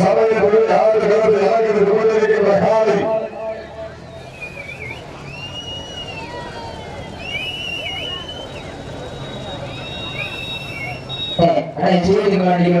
சபையில் யாரு கருத்து யாருக்கு கொண்டிருக்கின்ற காலை அண்ணே. சீட்டுக்கு வேண்டிய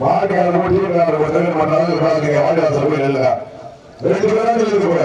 மாட்டுக்காரர் மட்டும் ஒரு தலைவர் மன்றாலும் உட்காந்துங்க போய் ரெண்டு பேரும் இருக்கு கூட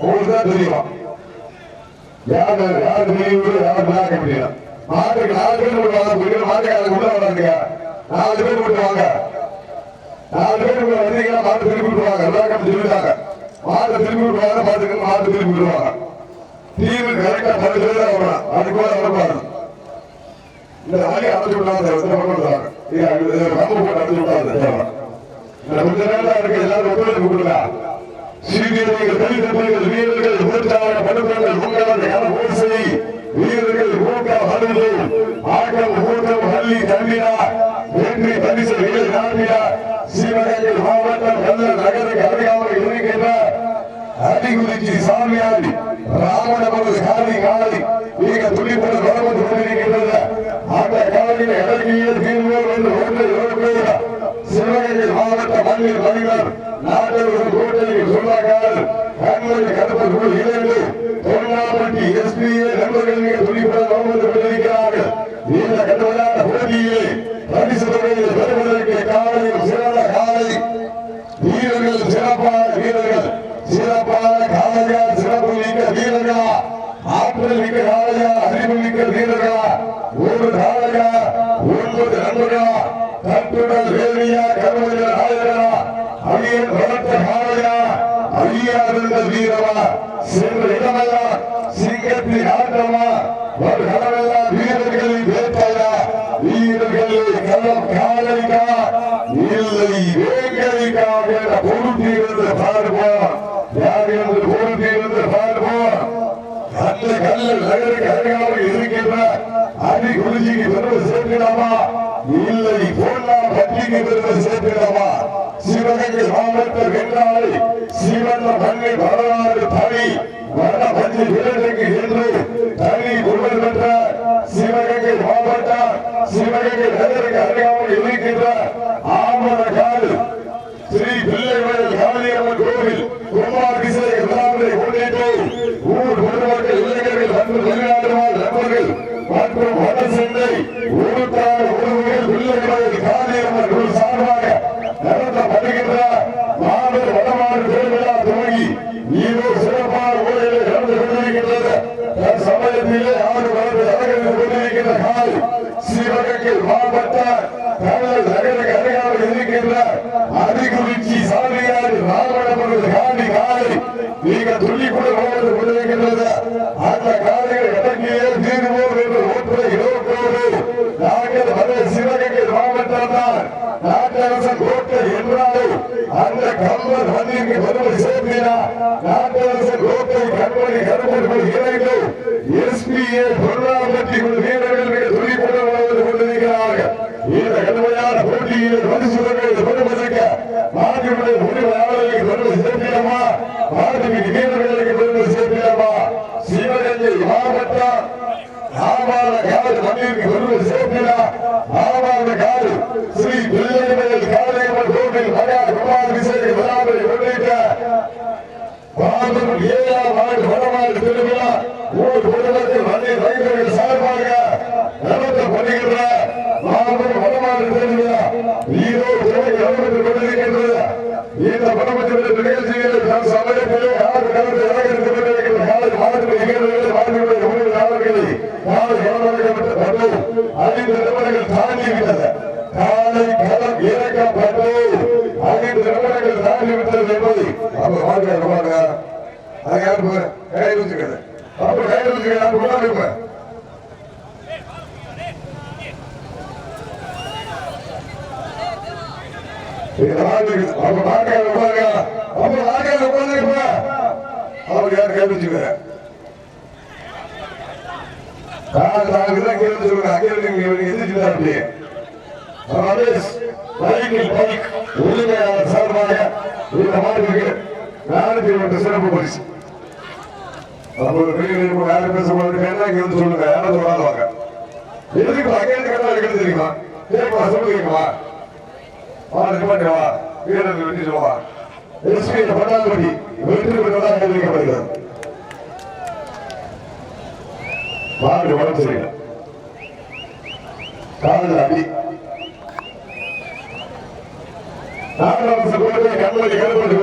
உங்களுக்கு தான் யாரு யாரு யாரு நாக முடியும் மாட்டுக்கு நாலு பேர் மட்டும் வாங்க முடியும் மாட்டுக்காரர் உள்ள வராதுங்க நாலு பேர் மட்டும் வாங்க. நாலு பேர் உள்ள வந்தீங்கன்னா மாட்டு திருப்பி விட்டுருவாங்க. எல்லாருக்கும் சொல்லிட்டாங்க மாட்டு திருப்பி விட்டுருவாங்க. மாட்டுக்கு மாட்டு திருப்பி விட்டுருவாங்க. தீவு கரெக்டா பத்து பேர் தான் வரணும். அதுக்கு மேல வரக்கூடாது. இது கம்பு போட்டு அடைச்சு விட்டாங்க இந்த கொஞ்ச நேரம் இருக்கு எல்லாரும் ஒத்துழைப்பு கொடுங்க தனித்தன்மைகள் வீரர்கள் மூச்சாக படுத்தங்கள் உங்களது கன ஓசை? வீரர்கள் ஊக்கம் அழுது ஆட்டம் ஊக்கம் பள்ளி தம்பினா வெற்றி பரிசு வெயில் காண்பியா சிவகங்கை மாவட்டம் கல்லர் நகருக்கு அருகாமல் இருக்கின்ற அடிகுறிச்சி சாமியாடி மிக கொண்டிருக்கின்றது அந்த காலையில் இறங்கிய தீர்வோம் என்று ஒன்றை யோசிக்கிறார் சிவகங்கை மாவட்ட தலைவர் நாட்டில் ஒரு கோட்டையில் சொல்லாக்கால் கண்மணி கருப்பர்கள் இணைந்து தொழிலாளி எஸ்பிஏ நண்பர்கள் மிக துணிப்புடன் வளர்ந்து கொண்டிருக்கிறார்கள். இந்த கடுமையான போட்டியிலே பரிசு தொகையை பெறுவதற்கு காலையில் சிறந்த காலை. வீரர்கள் சிறப்பான வீரர்கள். சிறப்பான காலையா சிறப்பு மிக்க வீரர்களா? ஆற்றல் மிக்க காலையா அறிவு மிக்க வீரர்களா? ஒரு காலையா ஒன்பது நண்பர்களா? தட்டுடல் வேலியா அடியன் வளர்த்த காலையா அழியாதிருந்த வீரமா சென்ற இடமெல்லாம் சிங்கத்தின் ஆட்டமா ஒரு களமெல்லாம் வீரர்களின் வேட்டையா வீரர்களின் களம் காலைக்கா இல்லை வேங்கலிக்கா என்ற பொறுப்பிலிருந்து பார்ப்போம் யார் என்று பொறுப்பிலிருந்து பார்ப்போம் அந்த கல்லல் நகருக்கு அருகாமல் இருக்கின்ற அடி பெருமை சேர்க்கலாமா இல்லை பொன்னா பத்திரிகை பெருமை சேர்க்கலாமா சிவகங்கை மாவட்ட வென்றாலை சிவந்த மண்ணை வரலாறு தனி வண்ண பஞ்சு வீரருக்கு என்று தனி புகழ் பெற்ற சிவகங்கை மாவட்ட சிவகங்கை நகருக்கு அறியாமல் இருக்கின்ற ஆமரகால் ஸ்ரீ பிள்ளைவயல் காளியம்மன் கோவில் கும்பாபிஷேக விழாவினை முன்னிட்டு ஊர் பொதுமக்கள் இளைஞர்கள் மற்றும் வெளிநாட்டு நண்பர்கள் மற்றும் வடசென்னை ஊருக்கான உறவுகள் பிள்ளைவயல் காளியம்மன் குழு சார்பாக நடத்தப்படுகின்ற மாபெரும் வடமாறு திருவிழா துவங்கி இதோ சிறப்பான முறையில் நடந்து கொண்டிருக்கின்றது சமயத்திலே ஆறு வளர்ந்து நடந்து கொண்டிருக்கின்ற கால் சிவகங்கை மாவட்ட தமிழர் நகருக்கு அருகாமல் இருக்கின்ற அடிக்குறிச்சி சாமியார் ராமணபுரம் காடி காலை மிக துள்ளிக்குள் வாழ்ந்து கொண்டிருக்கின்றது அந்த காலையை அடங்கியே தீர்வோம் என்று ஒற்றை இலோக்கோடு நாங்கள் வர சிவகங்கை மாவட்டம் தான் நாட்டரசன் கோட்டை என்றாலும் அந்த கம்பர் மண்ணிற்கு பெருமை சேர்த்தினா நாட்டரசன் கோட்டை கண்மணி கருமர்கள் இணைந்து எஸ்பிஏ பொருளாதாரத்தில் உள்ள வீரர்கள் மிக துணிப்புடன் வாழ்ந்து கொண்டிருக்கிறார்கள். இந்த கடுமையான போட்டியில் பரிசுகளை பெறுவதற்கு நாட்டினுடைய முடிவாளர்களுக்கு பெருமை நாட்டுக்கு வீரர்களுக்கு பெருமை சேர்த்திடமா சிவகங்கை மாவட்டம் ஆமாத காடு மண்ணிற்கு பெருமை சேர்த்தினா ஆமாத காடு ஸ்ரீ பிள்ளைகள் காலையம்மன் கோவில் மகா குமார் விழாவை முன்னிட்டு ஏழாம் ஆண்டு வடமாறு திருவிழா. ஊர் பொதுமக்கள் நிறுவனங்கள் அப்ப யார் பாரு வச்சுக்கிறது அப்ப கை வச்சுக்கிறது அப்ப அப்ப நாட்கள் பாருங்க அப்ப நாட்கள் அவர் யார் கை வச்சுக்கிற கால் நாங்கள் கேள்வி சொல்லுங்க அங்கே எதிர்த்து அப்படியே. ரமேஷ் பைக்கில் பைக் உரிமையாளர் சார்பாக இந்த மாட்டுக்கு நானூத்தி ஒன்று சிறப்பு பரிசு. அப்போ ஒரு பெரிய யாரும் பேச கேட்டா என்ன வந்து சொல்லுங்க. யாரும் சொல்லாத வாங்க. எதுக்கு அங்கே இருந்து கட்டா இருக்கிறது தெரியுமா கேட்பா சொல்லுங்கம்மா வா. நிப்பாட்டி வீரர்கள் வெற்றி சொல்லுவா எஸ்பி பட்டாளப்பட்டி வெற்றி பெற்றதாக அறிவிக்கப்படுகிறது. மாடு உடம்பு காதல் அடி. நாகராஜ கோட்டை கண்மணி கருப்பட்டி